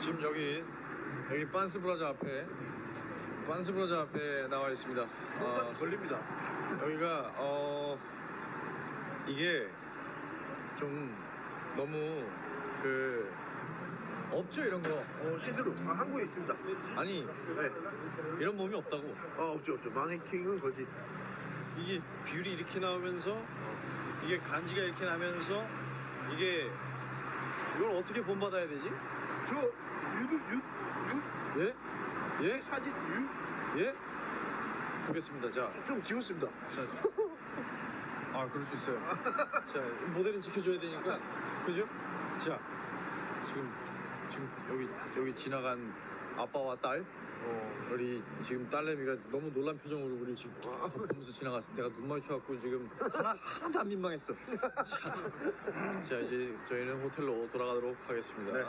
지금 여기 여기 빤스브라자 앞에 빤스브라자 앞에 나와 있습니다. 어, 걸립니다. 여기가 어 이게 좀 너무 그 없죠 이런 거 어, 시스루. 아, 한국에 있습니다. 아니 네. 이런 몸이 없다고 아, 없죠, 없죠. 마네킹은 거짓. 이게 뷰리 이렇게 나오면서 이게 간지가 이렇게 나면서 이게 이걸 어떻게 본받아야 되지? 저, 유두, 유, 유, 예? 예? 사진, 유, 예? 보겠습니다. 자, 좀 지웠습니다. 자. 아, 그럴 수 있어요. 자, 모델은 지켜줘야 되니까, 그죠? 자, 지금, 지금 여기, 여기 지나간 아빠와 딸, 어, 우리 지금 딸내미가 너무 놀란 표정으로 우리 지금 보면서 지나갔을 때가 눈 마주쳐갖고 지금 하나, 하나도 안 민망했어. 자, 자, 이제 저희는 호텔로 돌아가도록 하겠습니다. 네.